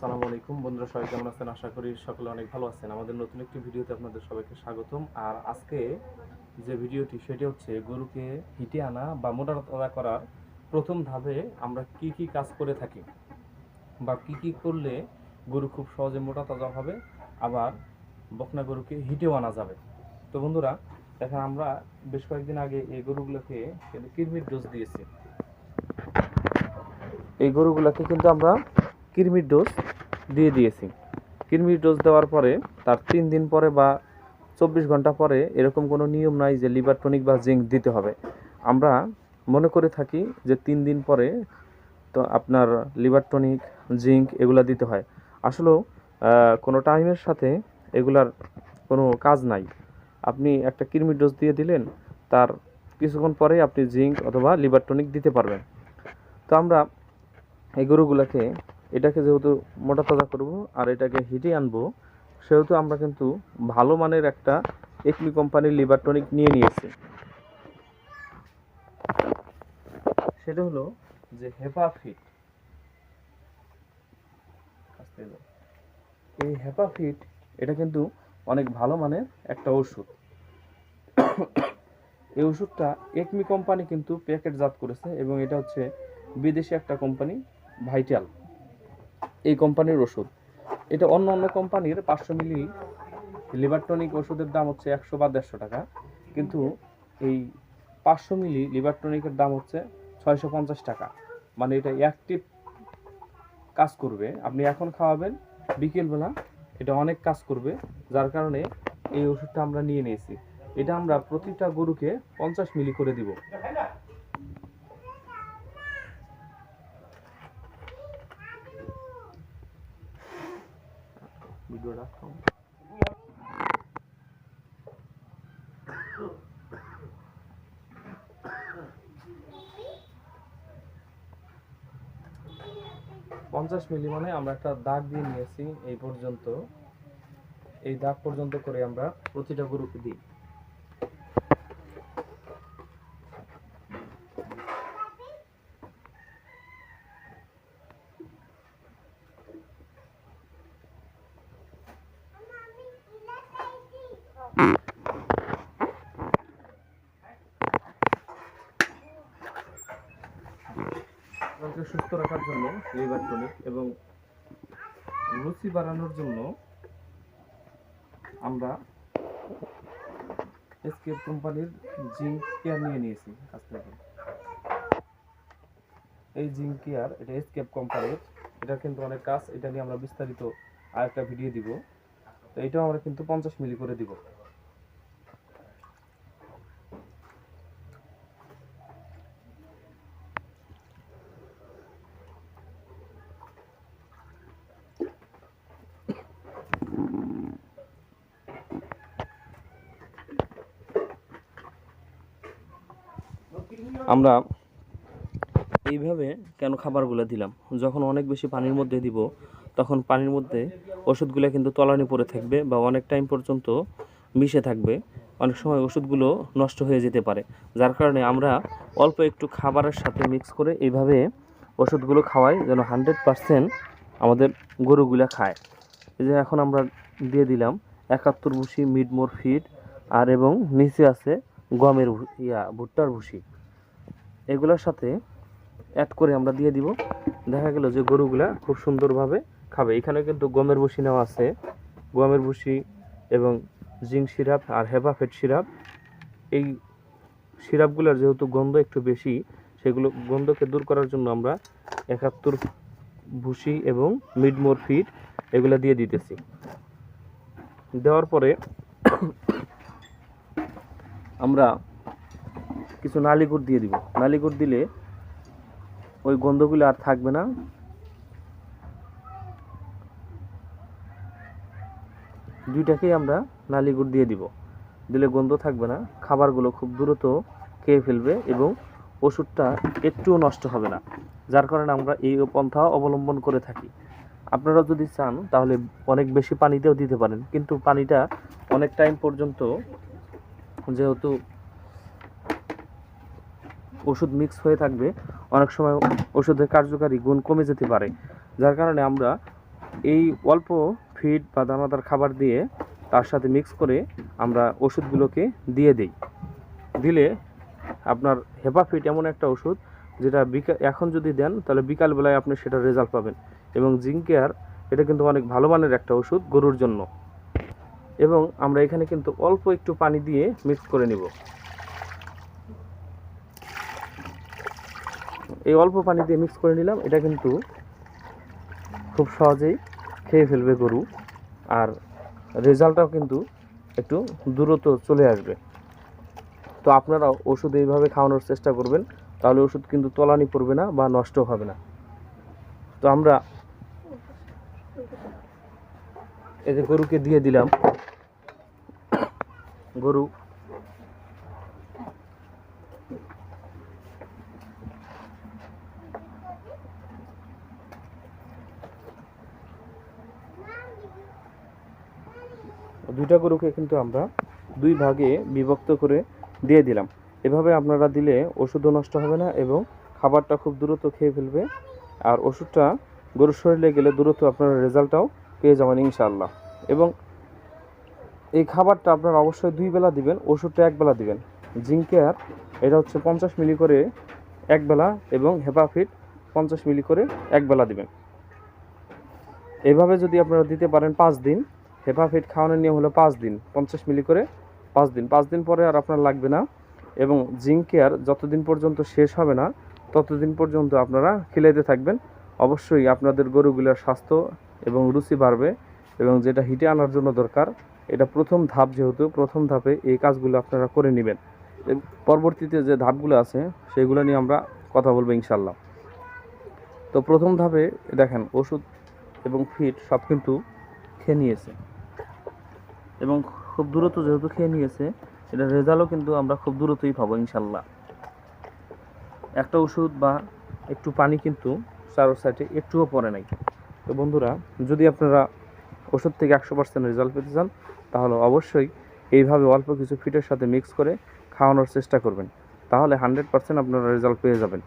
আসসালামু আলাইকুম। বন্ধুরা, সবাই কেমন আছেন? আশা করি সকলে অনেক ভালো আছেন। আমাদের নতুন একটি ভিডিওতে আপনাদের সবাইকে স্বাগতম। আর আজকে যে ভিডিওটি, সেটি হচ্ছে গরুকে হিটে আনা বা মোটাতাজা করার প্রথম ধাপে আমরা কি কি কাজ করে থাকি বা কি কি করলে গরু খুব সহজে মোটা তাজা হবে, আবার বকনা গরুকে হিটেও আনা যাবে। তো বন্ধুরা, দেখেন আমরা বেশ কয়েকদিন আগে এই গরুগুলোকে কিন্তু কৃমির ডোজ দিয়েছি। এই গরুগুলোকে কিন্তু আমরা কৃমির ডোজ দিয়ে দিয়েছি। কৃমির ডোজ দেওয়ার পরে তার তিন দিন পরে বা চব্বিশ ঘণ্টা পরে এরকম কোনো নিয়ম নাই যে লিভার টনিক বা জিঙ্ক দিতে হবে। আমরা মনে করে থাকি যে তিন দিন পরে তো আপনার লিভার টনিক, জিঙ্ক এগুলা দিতে হয়। আসলেও কোনো টাইমের সাথে এগুলার কোনো কাজ নাই। আপনি একটা কৃমির ডোজ দিয়ে দিলেন, তার কিছুক্ষণ পরে আপনি জিঙ্ক অথবা লিভার টনিক দিতে পারবেন। তো আমরা এই গরুগুলোকে এটাকে যেহেতু মোটা তাজা করব আর এটাকে হিটে আনব, সেহেতু আমরা কিন্তু ভালো মানের একটা একমি কোম্পানির লিভার টনিক নিয়ে নিয়েছি। সেটা হলো যে হেপাফিট এই হেপাফিট এটা কিন্তু অনেক ভালো মানের একটা ওষুধ। এই ওষুধটা একমি কোম্পানি কিন্তু প্যাকেটজাত করেছে এবং এটা হচ্ছে বিদেশি একটা কোম্পানি ভাইটাল কোম্পানির ওষুধ। এটা অন্য অন্য কোম্পানির পাঁচশো মিলি লিভার টনিক ওষুধের দাম হচ্ছে একশো বা দেড়শো টাকা। কিন্তু এই পাঁচশো মিলি লিভার টনিকের দাম হচ্ছে ছয়শো পঞ্চাশ টাকা। মানে এটা অ্যাক্টিভ কাজ করবে। আপনি এখন খাওয়াবেন, বিকেলবেলা এটা অনেক কাজ করবে, যার কারণে এই ওষুধটা আমরা নিয়ে নিয়েছি। এটা আমরা প্রতিটা গরুকে পঞ্চাশ মিলি করে দিব। ভিডিওটা পঞ্চাশ মিলি মানে আমরা একটা দাগ দিয়ে নিয়েছি এই পর্যন্ত। এই দাগ পর্যন্ত করে আমরা প্রতিটা গরুকে দিই। সুস্থ রাখার জন্য লিভার টনিক এবং রুচি বাড়ানোর জন্য আমরা এসকেপ কোম্পানির জিঙ্ক কেয়ার নিয়ে নিয়েছি কাছ থেকে। এই জিঙ্ক কেয়ার, এটা এসকেপ কোম্পানির এটা কিন্তু অনেক কাজ, এটা নিয়ে আমরা বিস্তারিত আরেকটা ভিডিও দিব। তো এটাও আমরা কিন্তু পঞ্চাশ মিলি করে দিব। আমরা এইভাবে কেন খাবারগুলো দিলাম? যখন অনেক বেশি পানির মধ্যে দিব, তখন পানির মধ্যে ওষুধগুলো কিন্তু তলানি পড়ে থাকবে বা অনেক টাইম পর্যন্ত মিশে থাকবে। অনেক সময় ওষুধগুলো নষ্ট হয়ে যেতে পারে। যার কারণে আমরা অল্প একটু খাবারের সাথে মিক্স করে এইভাবে ওষুধগুলো খাওয়াই যেন হান্ড্রেড পারসেন্ট আমাদের গরুগুলা খায়। এই যে এখন আমরা দিয়ে দিলাম একাত্তর ভুসি মিডমোর ফিড আর এবং নিচে আছে গমের ইয়া, ভুট্টার ভুসি। এগুলোর সাথে অ্যাড করে আমরা দিয়ে দিব। দেখা গেল যে গরুগুলা খুব সুন্দরভাবে খাবে। এখানে কিন্তু গমের ভুসি নেওয়া আছে। গমের ভুসি এবং জিঙ্ক সিরাপ আর হেপাফেট সিরাপ। এই সিরাপগুলোর যেহেতু গন্ধ একটু বেশি, সেগুলো গন্ধকে দূর করার জন্য আমরা একাত্তর ভুসি এবং মিডমোর ফিড এগুলো দিয়ে দিতেছি। দেওয়ার পরে আমরা কিছু নালিগুড় দিয়ে দিব। নালিগুড় দিলে ওই গন্ধগুলো আর থাকবে না। দুইটাকেই আমরা নালিগুড় দিয়ে দিব। দিলে গন্ধ থাকবে না, খাবারগুলো খুব দ্রুত খেয়ে ফেলবে এবং ওষুধটা একটুও নষ্ট হবে না, যার কারণে আমরা এই পন্থা অবলম্বন করে থাকি। আপনারা যদি চান, তাহলে অনেক বেশি পানিতেও দিতে পারেন, কিন্তু পানিটা অনেক টাইম পর্যন্ত যেহেতু ওষুধ মিক্স হয়ে থাকবে, অনেক সময় ওষুধের কার্যকারী গুণ কমে যেতে পারে। যার কারণে আমরা এই অল্প ফিড বা দানাদার খাবার দিয়ে তার সাথে মিক্স করে আমরা ওষুধগুলোকে দিয়ে দিই। দিলে আপনার হেপাফিট এমন একটা ওষুধ যেটা এখন যদি দেন, তাহলে বিকালবেলায় আপনি সেটা রেজাল্ট পাবেন। এবং জিঙ্কেয়ার এটা কিন্তু অনেক ভালো মানের একটা ওষুধ গরুর জন্য। এবং আমরা এখানে কিন্তু অল্প একটু পানি দিয়ে মিক্স করে নিব। এই অল্প পানি দিয়ে মিক্স করে নিলাম। এটা কিন্তু খুব সহজেই খেয়ে ফেলবে গরু। আর রেজাল্টটাও কিন্তু একটু দ্রুত চলে আসবে। তো আপনারাও ওষুধ এইভাবে খাওয়ানোর চেষ্টা করবেন, তাহলে ওষুধ কিন্তু তলানি পড়বে না বা নষ্ট হবে না। তো আমরা এই যে গরুকে দিয়ে দিলাম। গরু দুইটা গরুকে কিন্তু আমরা দুই ভাগে বিভক্ত করে দিয়ে দিলাম। এভাবে আপনারা দিলে ওষুধও নষ্ট হবে না এবং খাবারটা খুব দ্রুত খেয়ে ফেলবে। আর ওষুধটা গরুর শরীরে গেলে দ্রুত আপনারা রেজাল্টটাও পেয়ে যাবেন ইনশাআল্লাহ। এবং এই খাবারটা আপনারা অবশ্যই দুই বেলা দিবেন, ওষুধটা এক বেলা দিবেন। জিঙ্কেয়ার এটা হচ্ছে পঞ্চাশ মিলি করে এক বেলা এবং হেপাফিট পঞ্চাশ মিলি করে এক বেলা দিবেন। এভাবে যদি আপনারা দিতে পারেন পাঁচ দিন হেপাফিট খাওয়ানোর নিয়ম হলো পাঁচ দিন, পঞ্চাশ মিলি করে পাঁচ দিন। পাঁচ দিন পরে আর আপনার লাগবে না এবং জিঙ্ক কেয়ার যতদিন পর্যন্ত শেষ হবে না, ততদিন পর্যন্ত আপনারা খিলাইতে থাকবেন। অবশ্যই আপনাদের গরুগুলোর স্বাস্থ্য এবং রুচি বাড়বে এবং যেটা হিটে আনার জন্য দরকার, এটা প্রথম ধাপ যেহেতু, প্রথম ধাপে এই কাজগুলো আপনারা করে নেবেন। পরবর্তীতে যে ধাপগুলো আছে, সেগুলো নিয়ে আমরা কথা বলব ইনশাল্লাহ তো প্রথম ধাপে দেখেন ওষুধ এবং ফিট সব কিন্তু খেয়ে নিয়েছে। এবং খুব দ্রুত যেহেতু খেয়ে নিয়েছে এটা রেজাল্টও কিন্তু আমরা খুব দ্রুতই পাবো ইনশাল্লাহ। একটা ওষুধ বা একটু পানি কিন্তু চারো সাইডে একটুও পড়ে নাই। তো বন্ধুরা, যদি আপনারা ওষুধ থেকে একশো পার্সেন্ট রেজাল্ট পেতে চান, তাহলে অবশ্যই এইভাবে অল্প কিছু ফিটের সাথে মিক্স করে খাওয়ানোর চেষ্টা করবেন। তাহলে হান্ড্রেড পার্সেন্ট আপনারা রেজাল্ট পেয়ে যাবেন।